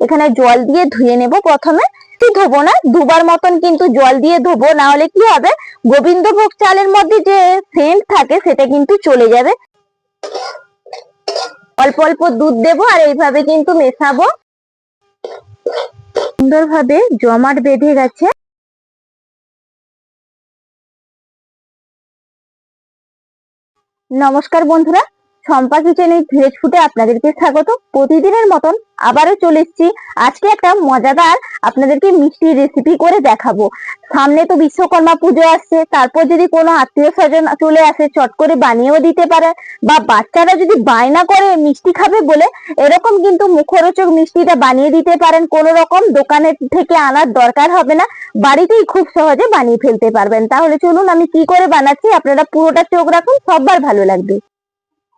এখানে জল দিয়ে ধুয়ে নেব প্রথমে। ধোবো না, দুবার মতন কিন্তু জল দিয়ে ধোবো না হলে কি হবে? গোবিন্দভোগ চালের মধ্যে যে সেন্ট থাকে, সেটা কিন্তু চলে যাবে। অল্প অল্প দুধ দেবো আর এইভাবে কিন্তু মেশাবো। সুন্দরভাবে জমাট বেঁধে গেছে। নমস্কার বন্ধুরা সম্পা কিচেনের ভেজ ফুটে আপনাদেরকে স্বাগত। প্রতিদিনের মতন আবারও চলে এসেছি। আজকে একটা মজাদার আপনাদেরকে মিষ্টি রেসিপি করে দেখাবো। সামনে তো বিশ্বকর্মা পুজো আসছে, তারপর যদি কোনো আত্মীয় স্বজন চলে আসে, চট করে বানিয়েও দিতে পারে বা বাচ্চারা যদি বায়না করে মিষ্টি খাবে বলে, এরকম কিন্তু মুখরোচক মিষ্টিটা বানিয়ে দিতে পারেন। কোনো রকম দোকানের থেকে আনার দরকার হবে না। বাড়িতেই খুব সহজে বানিয়ে ফেলতে পারবেন। তাহলে চলুন আমি কি করে বানাচ্ছি, আপনারা পুরোটা চোখ রাখুন সববার ভালো লাগবে।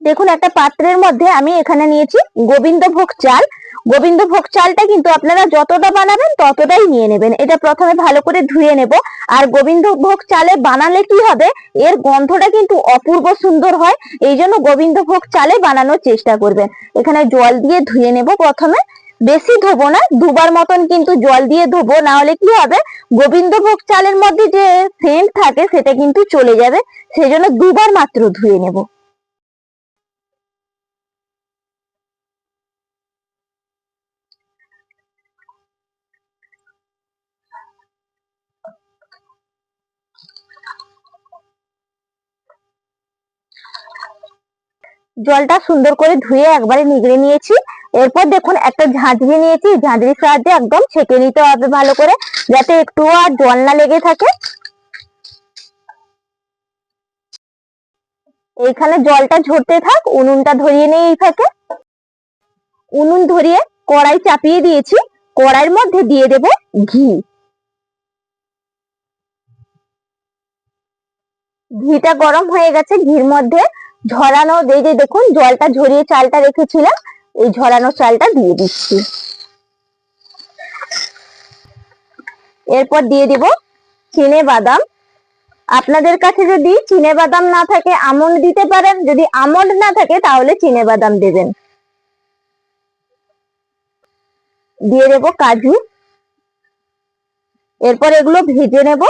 দেখুন, একটা পাত্রের মধ্যে আমি এখানে নিয়েছি গোবিন্দভোগ চাল। গোবিন্দভোগ চালটা কিন্তু আপনারা যতটা বানাবেন ততটাই নিয়ে নেবেন। এটা প্রথমে ভালো করে ধুয়ে নেব। আর গোবিন্দভোগ চালে বানালে কি হবে? এর গন্ধটা কিন্তু অপূর্ব সুন্দর হয়। এই জন্য গোবিন্দভোগ চালে বানানোর চেষ্টা করবেন। এখানে জল দিয়ে ধুয়ে নেব প্রথমে। বেশি ধোবো না, দুবার মতন কিন্তু জল দিয়ে ধোবো। না হলে কি হবে? গোবিন্দভোগ চালের মধ্যে যে সেন্ট থাকে সেটা কিন্তু চলে যাবে। সেই জন্য দুবার মাত্র ধুয়ে নেব। জলটা সুন্দর করে ধুয়ে একবারে নিগড়ে নিয়েছি। এরপর দেখুন, একটা ঝাঁঝরি নিয়েছি। ঝাঁঝরির সাহায্যে একদম ছেঁকে নিতে হবে ভালো করে, যাতে একটু আর জল না লেগে থাকে। এইখানে জলটা ঝরতে থাক, উনুনটা ধরিয়ে নেই এই ফাঁকে। উনুন ধরিয়ে কড়াই চাপিয়ে দিয়েছি। কড়াইয়ের মধ্যে দিয়ে দেব ঘি। ঘিটা গরম হয়ে গেছে, ঘির মধ্যে ঝরানো, এই যে দেখুন, জলটা ঝরিয়ে চালটা রেখেছিলাম, এই ঝরানো চালটা দিয়ে দিচ্ছি। এরপর দিয়ে দিব চিনে বাদাম। আপনাদের কাছে যদি চিনে বাদাম না থাকে, আমন্ড দিতে পারেন। যদি আমন্ড না থাকে, তাহলে চিনে বাদাম দেবেন। দিয়ে দেব কাজু। এরপর এগুলো ভেজে নেব।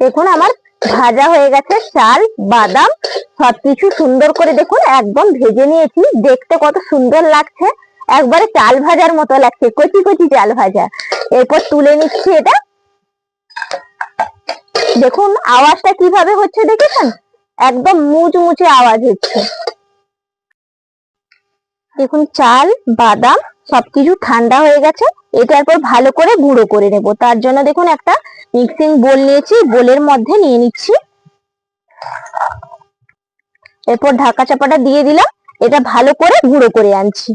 দেখুন আমার ভাজা হয়ে গেছে চাল বাদাম, সবকিছু সুন্দর করে দেখুন, একদম ভেজে নিয়েছি। দেখতে কত সুন্দর লাগছে। একবারে চাল ভাজার মতো লাগছে, কচি কচি চাল ভাজা। এরপর তুলে নিচ্ছি এটা। দেখুন, আওয়াজটা কীভাবে হচ্ছে দেখেছেন? একদম মুচমুচে আওয়াজ হচ্ছে। দেখুন, চাল, বাদাম সবকিছু ঠান্ডা হয়ে গেছে এটা এরপর ভালো করে গুঁড়ো করে নেব। তার জন্য দেখুন একটা মিক্সিং বোল নিয়েছি, বোলের মধ্যে নিয়ে নিচ্ছি। এরপর ঢাকা চাপাটা দিয়ে দিলাম, এটা ভালো করে গুঁড়ো করে আনছি।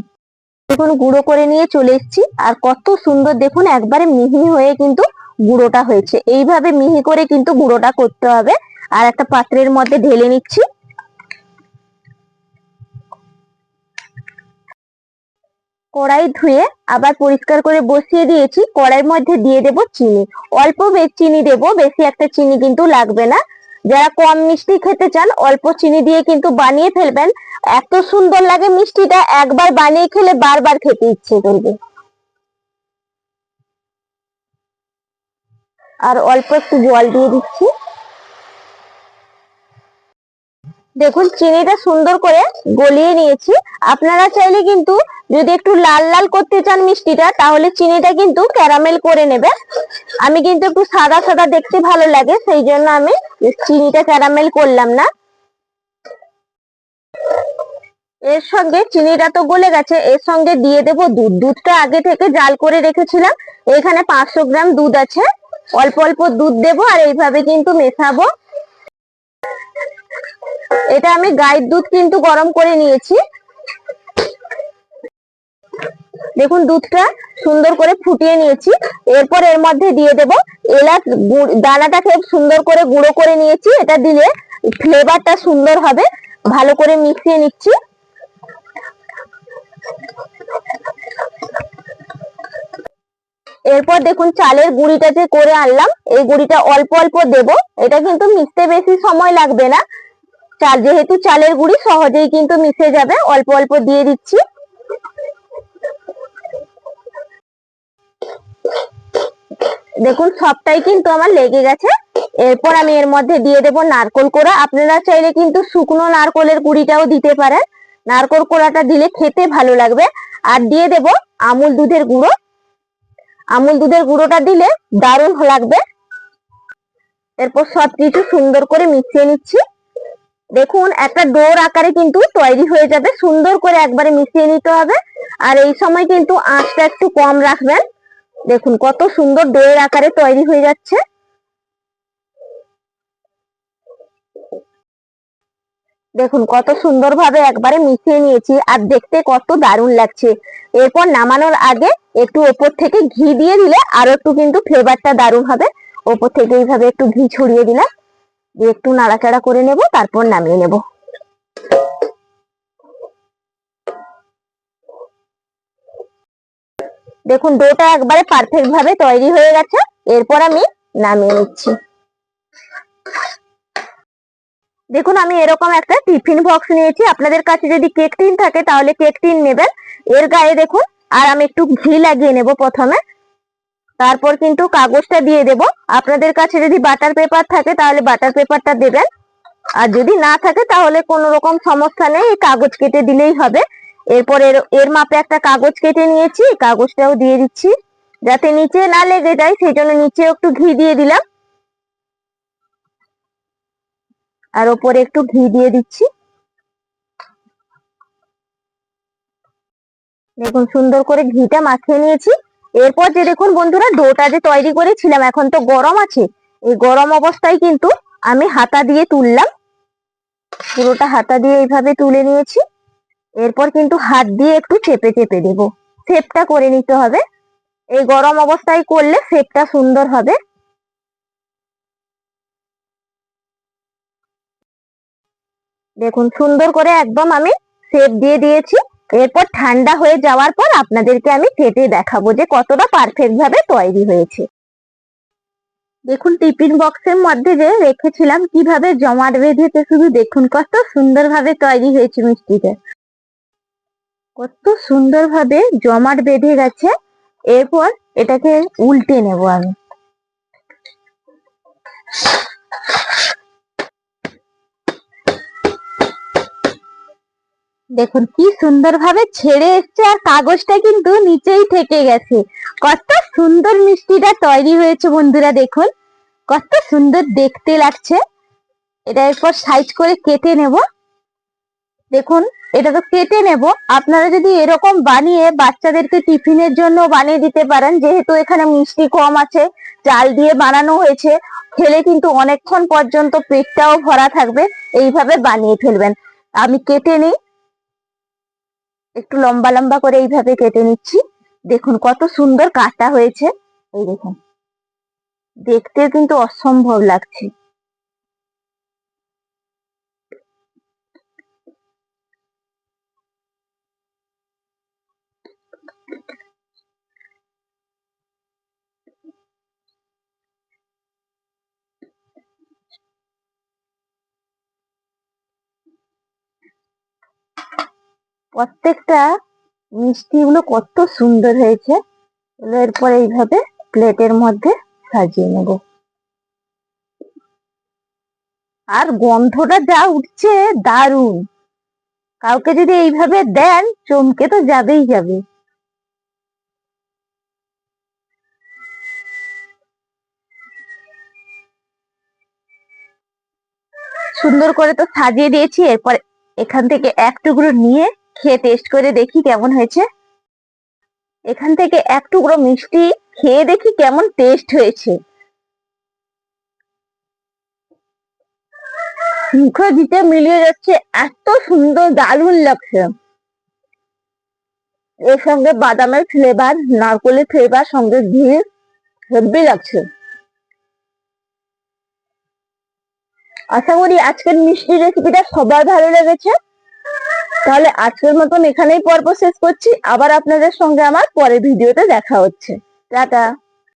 দেখুন, গুঁড়ো করে নিয়ে চলে এসেছি, আর কত সুন্দর দেখুন, একবারে মিহি হয়ে কিন্তু গুঁড়োটা হয়েছে। এইভাবে মিহি করে কিন্তু গুঁড়োটা করতে হবে। আর একটা পাত্রের মধ্যে ঢেলে নিচ্ছি। কড়াই ধুয়ে আবার পরিষ্কার করে বসিয়ে দিয়েছি। কড়াইয়ের মধ্যে দিয়ে দেব চিনি। অল্প চিনি দেব, বেশি একটা চিনি কিন্তু লাগবে না। যারা কম মিষ্টি খেতে চান, অল্প চিনি দিয়ে কিন্তু বানিয়ে ফেলবেন। এত সুন্দর লাগে মিষ্টিটা, একবার বানিয়ে খেলে বারবার খেতে ইচ্ছে করবে। আর অল্প একটু জল দিয়ে দিচ্ছি। দেখুন, চিনিটা সুন্দর করে গলিয়ে নিয়েছি। আপনারা চাইলে কিন্তু যদি একটু লাল লাল করতে চান মিষ্টিটা, তাহলে চিনিটা কিন্তু ক্যারামেল করে নেবে আমি কিন্তু একটু সাদা সাদা দেখতে ভালো লাগে, সেই জন্য আমি চিনিটা ক্যারামেল করলাম না। এর সঙ্গে চিনিটা তো গলে গেছে, এর সঙ্গে দিয়ে দেব দুধ। দুধটা আগে থেকে জাল করে রেখেছিলাম। এখানে পাঁচশো গ্রাম দুধ আছে। অল্প অল্প দুধ দেবো আর এইভাবে কিন্তু মেশাবো। এটা আমি গাইর দুধ কিন্তু গরম করে নিয়েছি। দেখুন, দুধটা সুন্দর করে ফুটিয়ে নিয়েছি। এরপর এর মধ্যে দিয়ে দেব এলাচ দানাটাকে সুন্দর করে গুঁড়ো করে নিয়েছি। এটা দিলে ফ্লেভারটা সুন্দর হবে। ভালো করে মিশিয়ে নিচ্ছি। এরপর দেখুন, চালের গুঁড়িটা যে করে আনলাম, এই গুঁড়িটা অল্প অল্প দেব। এটা কিন্তু মিশতে বেশি সময় লাগবে না। চাল, যেহেতু চালের গুঁড়ি সহজেই কিন্তু মিশে যাবে, অল্প অল্প দিয়ে দিচ্ছি। দেখুন, সবটাই কিন্তু আমার লেগে গেছে। এরপর আমি এর মধ্যে দিয়ে দেব নারকোল কোড়া। আপনারা চাইলে কিন্তু শুকনো নারকোলের গুঁড়িটাও দিতে পারেন। নারকোল কোড়াটা দিলে খেতে ভালো লাগবে। আর দিয়ে দেব আমুল দুধের গুঁড়ো। আমুল দুধের গুঁড়োটা দিলে দারুণ লাগবে। এরপর সবকিছু সুন্দর করে মিশিয়ে নিচ্ছি। দেখুন, একটা ডোর আকারে কিন্তু তৈরি হয়ে যাবে। সুন্দর করে একবারে মিশিয়ে নিতে হবে। আর এই সময় কিন্তু আঁচটা একটু কম রাখবেন। দেখুন, কত সুন্দর ডোয়ের আকারে তৈরি হয়ে যাচ্ছে। দেখুন, কত সুন্দরভাবে একবারে মিশিয়ে নিয়েছি আর দেখতে কত দারুণ লাগছে। এরপর নামানোর আগে একটু ওপর থেকে ঘি দিয়ে দিলে আরও একটু কিন্তু ফ্লেভারটা দারুণ হবে। ওপর থেকে এইভাবে একটু ঘি ছড়িয়ে দিলাম। দিয়ে একটু নাড়াচাড়া করে নেব, তারপর নামিয়ে নেব। দেখুন, ডোটা একবারে পারফেক্ট ভাবে তৈরি হয়ে গেছে। এরপর আমি নামিয়ে নিচ্ছি। দেখুন, আমি এরকম একটা টিফিন বক্স নিয়েছি। আপনাদের কাছে যদি কেক টিন থাকে, তাহলে কেক টিন নেবেন। এর গায়ে দেখুন, আর আমি একটু ঘি লাগিয়ে নেব প্রথমে। তারপর কিন্তু কাগজটা দিয়ে দেব। আপনাদের কাছে যদি বাটার পেপার থাকে, তাহলে বাটার পেপারটা দেবেন। আর যদি না থাকে, তাহলে কোনো রকম সমস্যা নেই কাগজ কেটে দিলেই হবে। এরপর এর এর মাপে একটা কাগজ কেটে নিয়েছি কাগজটাও দিয়ে দিচ্ছি। যাতে নিচে না লেগে যায় সেই জন্য নিচে একটু ঘি দিয়ে দিলাম। আর ওপরে একটু ঘি দিয়ে দিচ্ছি। দেখুন, সুন্দর করে ঘিটা মাখিয়ে নিয়েছি। এরপর যে দেখুন বন্ধুরা, ডোটা যে তৈরি করেছিলাম, এখন তো গরম আছে। এই গরম অবস্থায় কিন্তু আমি হাতা দিয়ে তুললাম। পুরোটা হাতা দিয়ে এইভাবে তুলে নিয়েছি। এরপর কিন্তু হাত দিয়ে একটু চেপে চেপে দেব। শেপটা করে নিতে হবে। এই গরম অবস্থায় করলে শেপটা সুন্দর হবে। দেখুন, সুন্দর করে একদম আমি শেপ দিয়ে দিয়েছি। এরপর ঠান্ডা হয়ে যাওয়ার পর আপনাদেরকে আমি কেটে দেখাবো যে কতটা পারফেক্ট ভাবে তৈরি হয়েছে। দেখুন টিফিন বক্সের মধ্যে যে রেখেছিলাম, কীভাবে জমাট বেঁধেছে শুধু দেখুন, কত সুন্দর ভাবে তৈরি হয়েছে মিষ্টিটা। কত সুন্দর ভাবে জমাট বেঁধে গেছে। এরপর এটাকে উল্টে নেব আমি। দেখুন, কি সুন্দর ভাবে ছেড়ে এসছে আর কাগজটা কিন্তু নিচেই থেকে গেছে। কত সুন্দর মিষ্টিটা তৈরি হয়েছে বন্ধুরা, দেখুন। কত সুন্দর দেখতে লাগছে। এটা এরপর সাইজ করে কেটে নেব। দেখুন, এটা তো কেটে নেব। আপনারা যদি এরকম বানিয়ে বাচ্চাদেরকে টিফিনের জন্য বানিয়ে দিতে পারেন, যেহেতু এখানে মিষ্টি কম আছে, চাল দিয়ে বানানো হয়েছে, খেলে কিন্তু অনেকক্ষণ পর্যন্ত পেটটাও ভরা থাকবে। এইভাবে বানিয়ে ফেলবেন। আমি কেটে নিই। একটু লম্বা লম্বা করে এইভাবে কেটে নিচ্ছি। দেখুন কত সুন্দর কাটা হয়েছে। এই দেখুন। দেখতে কিন্তু অসম্ভব লাগছে। প্রত্যেকটা মিষ্টিগুলো কত সুন্দর হয়েছে। এরপর এইভাবে প্লেটের মধ্যে সাজিয়ে নেব। আর গন্ধটা যা উঠছে দারুণ। কাউকে যদি এইভাবে দেন, চমকে তো যাবেই যাবে। সুন্দর করে তো সাজিয়ে দিয়েছি। এরপর এখান থেকে এক টুকরো নিয়ে খেয়ে টেস্ট করে দেখি কেমন হয়েছে। এখান থেকে এক টুকরো মিষ্টি খেয়ে দেখি কেমন টেস্ট হয়েছে। মুখে দিতে মিলিয়ে যাচ্ছে এত সুন্দর দারুণ লাগছে। এর সঙ্গে বাদামের ফ্লেভার নারকলের ফ্লেভার সঙ্গে ঘি হেব্বি লাগছে। আশা করি আজকের মিষ্টি রেসিপিটা সবার ভালো লেগেছে। তাহলে আজকের মতন এখানেই পর্ব শেষ করছি। আবার আপনাদের সঙ্গে আমার পরের ভিডিওতে দেখা হচ্ছে। টাটা।